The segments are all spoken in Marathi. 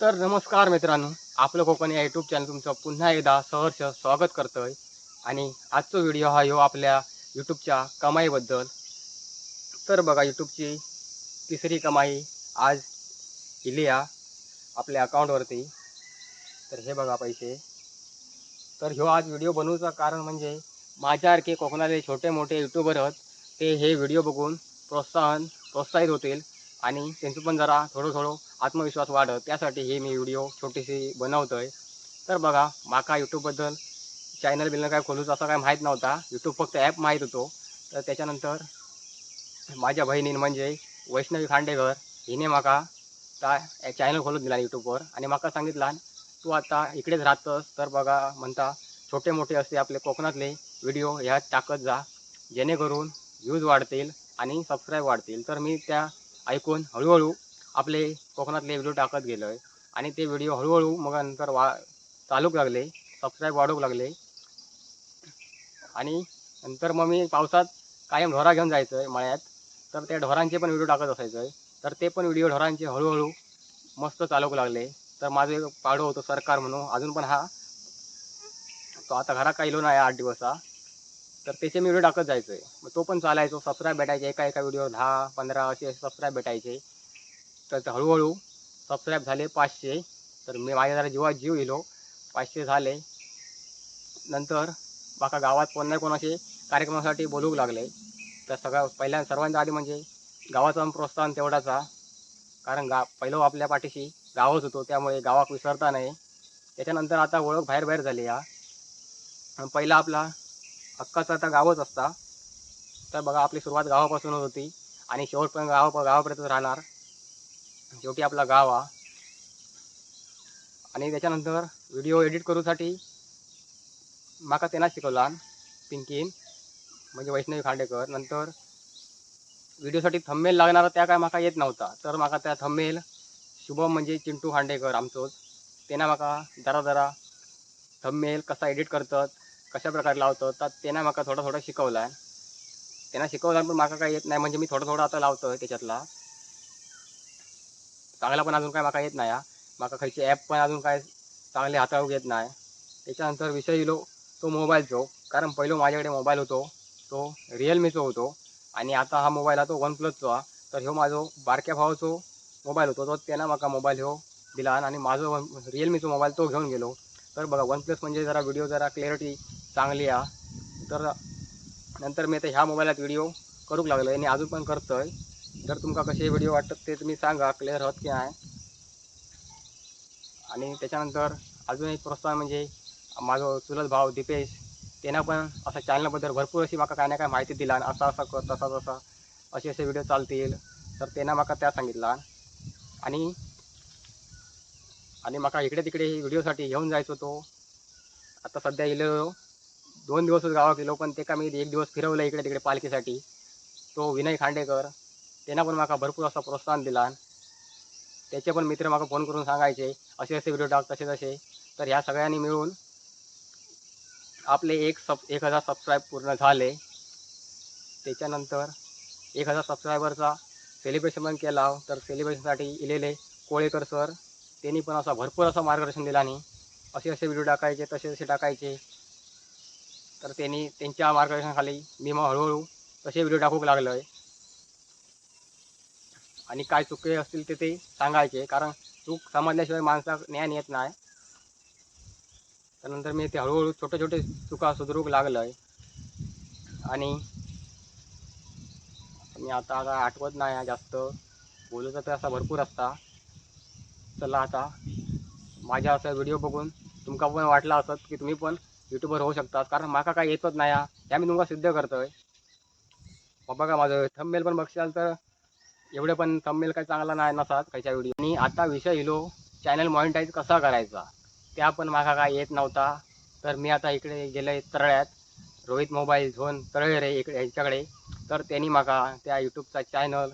तर नमस्कार मित्रांनो आपलं कोकण या यूट्यूब चॅनल तुमचं पुन्हा एकदा सहर्ष स्वागत करतोय. आणि आजचा व्हिडिओ हा ह्यो आपल्या यूट्यूबच्या कमाईबद्दल. तर बघा यूट्यूबची तिसरी कमाई आज इली या आपल्या अकाउंटवरती तर हे बघा पैसे. तर ह्यो आज व्हिडिओ बनवूचं कारण म्हणजे माझ्यासारखे कोकणातले छोटे मोठे यूट्यूबर आहेत ते हे व्हिडिओ बघून प्रोत्साहन प्रोत्साहित होतील. आणि त्यांचं पण जरा थोडं थोडं आत्मविश्वास वाढत त्यासाठी हे मी व्हिडिओ छोटीशी बनवतोय. तर बघा माका यूट्यूबबद्दल चॅनल बिनल काय खोलूच असं काय माहीत नव्हता. यूट्यूब फक्त ॲप माहीत होतो. तर त्याच्यानंतर माझ्या बहिणीन म्हणजे वैष्णवी खांडेकर हिने माका ता चॅनल खोलून दिला यूट्यूबवर आणि माका सांगितला तू आता इकडेच राहतस तर बघा म्हणता छोटे मोठे असते आपले कोकणातले व्हिडिओ ह्यात टाकत जा. जेणेकरून व्ह्यूज वाढतील आणि सबस्क्राईब वाढतील. तर मी त्या ऐकून हळूहळू आपले कोकणातले व्हिडिओ टाकत गेलो आहे आणि ते व्हिडिओ हळूहळू मग नंतर वा चालूक लागले सबस्क्राईब वाढूक लागले. आणि नंतर मग मी पावसात कायम ढोरा घेऊन जायचं आहे मळ्यात. तर त्या ढोरांचे पण व्हिडिओ टाकत असायचं आहे तर ते पण व्हिडिओ ढोरांचे हळूहळू मस्त चालूक लागले. तर माझं पाडू पाडो होतो सरकार म्हणून. अजून पण हा तो आता घरात काही नाही आठ दिवसा. तर त्याचे मी व्हिडिओ टाकत जायचो आहे मग तो पण चालायचो. सबस्क्राईब भेटायचे. एका एका व्हिडिओ दहा पंधरा असे सबस्क्राईब भेटायचे. तर ते हळूहळू सबस्क्राईब झाले पाचशे. तर मी माझ्या जरा जीवा जीव गेलो. पाचशे झाले. नंतर बाका गावात कोण नाही कोणाचे कार्यक्रमासाठी बोलवू लागले. तर सगळं पहिल्या सर्वांच्या आधी म्हणजे गावाचा प्रोत्साहन तेवढाचा. कारण गा पहिलं आपल्या पाठीशी गावच होतो. त्यामुळे गावात विसरता नाही. त्याच्यानंतर आता ओळख बाहेर बाहेर झाली या. आणि पहिला आपला हक्काचा आता गावच असता. तर बघा आपली सुरुवात गावापासूनच होती. आणि शेवटपर्यंत गावा गावापर्यंतच राहणार. शेवटी आपला गाव हा. आणि त्याच्यानंतर व्हिडिओ एडिट करूसाठी माका त्यांना शिकवला पिंकीन म्हणजे वैष्णवी खांडेकर. नंतर व्हिडिओसाठी थंबमेल लागणारा त्या काय माका येत नव्हता. तर माका त्या थंबमेल शुभम म्हणजे चिंटू खांडेकर आमचोच. त्यांना माका जरा जरा थंबमेल कसा एडिट करतात कशा प्रकारे लावतात तर त्यांना माका थोडं थोडं शिकवला त्यांना शिकवला पण माका काय येत नाही म्हणजे मी थोडं थोडं आता लावतो त्याच्यातला. चांगला पण अजून काय माका येत नाही हा. माका खयचे ॲप पण अजून काय चांगले हाताळूक येत नाही. त्याच्यानंतर विषय दिलो तो मोबाईलचो कारण पहिलो माझ्याकडे मोबाईल होतो तो रिअलमीचो होतो. आणि आता हा मोबाईल हा तो वन प्लसचो हा तर ह्यो माझो बारक्या भावाचो मोबाईल होतो. तो त्यानं माका मोबाईल ह्यो दिला आणि माझो वन रिअलमीचो मोबाईल तो घेऊन गेलो. तर बघा वन प्लस म्हणजे जरा व्हिडिओ जरा क्लॅरिटी चांगली आहे. तर नंतर मी आता ह्या मोबाईलात व्हिडिओ करूक लागलो आणि अजून पण करतो आहे जर तुमका कसे व्हिडिओ वाटतात ते तुम्ही सांगा क्लिअर होत की नाही. आणि त्याच्यानंतर अजून एक प्रोत्साहन म्हणजे माझं चुलत भाव दीपेश त्यांना पण असं चॅनलबद्दल भरपूर अशी माका काय ना काय माहिती दिला आणि असा असा कर तसा तसा असे असे व्हिडिओ चालतील. तर त्यांना माका त्या सांगितला. आणि आणि माका इकडे तिकडे व्हिडिओसाठी घेऊन जायचो तो आता सध्या गेलो दोन दिवसच गावात गेलो पण ते का मी एक दिवस फिरवलं इकडे तिकडे पालखीसाठी. तो विनय खांडेकर त्यांना पण माका भरपूर असा प्रोत्साहन दिला त्याचे पण मित्र माका फोन करून सांगायचे असे असे व्हिडिओ टाक तसे तसे. तर ह्या सगळ्यांनी मिळून आपले एक सब एक हजार सबस्क्राईब पूर्ण झाले. त्याच्यानंतर एक हजार सबस्क्रायबरचा सेलिब्रेशन पण केला. तर सेलिब्रेशनसाठी इलेले कोळेकर सर त्यांनी पण असा भरपूर असं मार्गदर्शन दिलं आणि असे असे व्हिडिओ टाकायचे तसे तसे टाकायचे. तर त्यांनी त्यांच्या मार्गदर्शनाखाली मी मग हळूहळू तसे व्हिडिओ टाकूक लागलो आहे आणि काय चुके असतील ते ते सांगायचे. कारण चूक समजल्याशिवाय माणसा ज्ञान येत नाही. त्यानंतर मी ते हळूहळू छोटे छोटे चुका सुधरूक लागलो आहे आणि मी आता काय आठवत नाही जास्त. बोलूचा तर असा भरपूर असता. चला आता माझ्या असा व्हिडिओ बघून तुमका पण वाटला असत की तुम्ही पण युट्यूबर होऊ शकतात. कारण माका काय येतच नाही हा. मी तुमका सिद्ध करतोय. बाबा बघा माझं थंबेल पण बघशाल तर एवढे पण थंबनेल काही चांगला नाही नसात खायच्या व्हिडिओ आणि आता विषय इलो चॅनल मॉनिटाईज कसा करायचा? त्या पण माझा काय येत नव्हता. तर मी आता इकडे गेले तरळ्यात. रोहित मोबाईल झोन तळेरे इकडे यांच्याकडे. तर त्यांनी माका त्या यूट्यूबचा चॅनल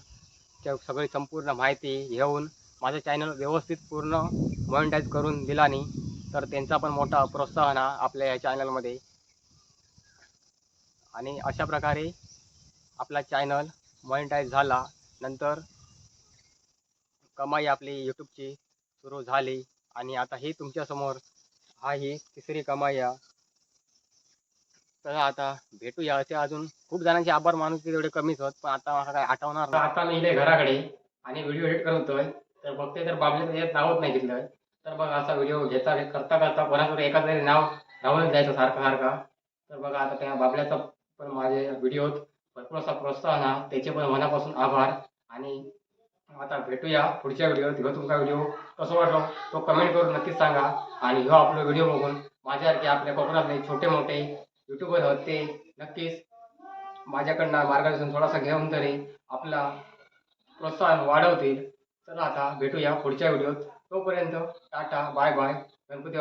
सगळी संपूर्ण माहिती घेऊन माझं चॅनल व्यवस्थित पूर्ण मॉनिटाईज करून दिला नाही तर त्यांचा पण मोठा प्रोत्साहन हा आपल्या या चॅनलमध्ये आणि अशा प्रकारे आपला चॅनल मॉनिटाईज झाला. नंतर कमाई आपली यूट्यूबची सुरू झाली. आणि आता ही तुमच्यासमोर हा ही तिसरी कमाई या. तर आता भेटूया. असे अजून खूप जणांचे आभार मानू की तेवढे कमीच होत पण आता मला काय आठवणार नाही. आता मी घराकडे आणि व्हिडिओ एडिट करतोय तर बघते तर बाबले यात नावच नाही घेतलं तर बघा असा व्हिडिओ घेता करता करता कोणाकडे एका तरी नाव राहूनच जायचं सारखं सारखा. तर बघा आता त्या बाबल्याचा पण माझे व्हिडिओत भरपूर असा प्रोत्साहन हा त्याचे पण मनापासून आभार. आणि आता भेटूया पुढच्या व्हिडिओ ह्यो तुमचा व्हिडिओ कसं वाटलो तो कमेंट करून नक्कीच सांगा. आणि ह्यो आपला व्हिडिओ बघून माझ्यासारखे आपल्या कोकणातले छोटे मोठे युट्यूबर होते ते नक्कीच माझ्याकडनं मार्गदर्शन थोडासा घेऊन तरी आपला प्रोत्साहन वाढवतील. चला आता भेटूया पुढच्या व्हिडिओत तोपर्यंत टाटा बाय बाय. गणपती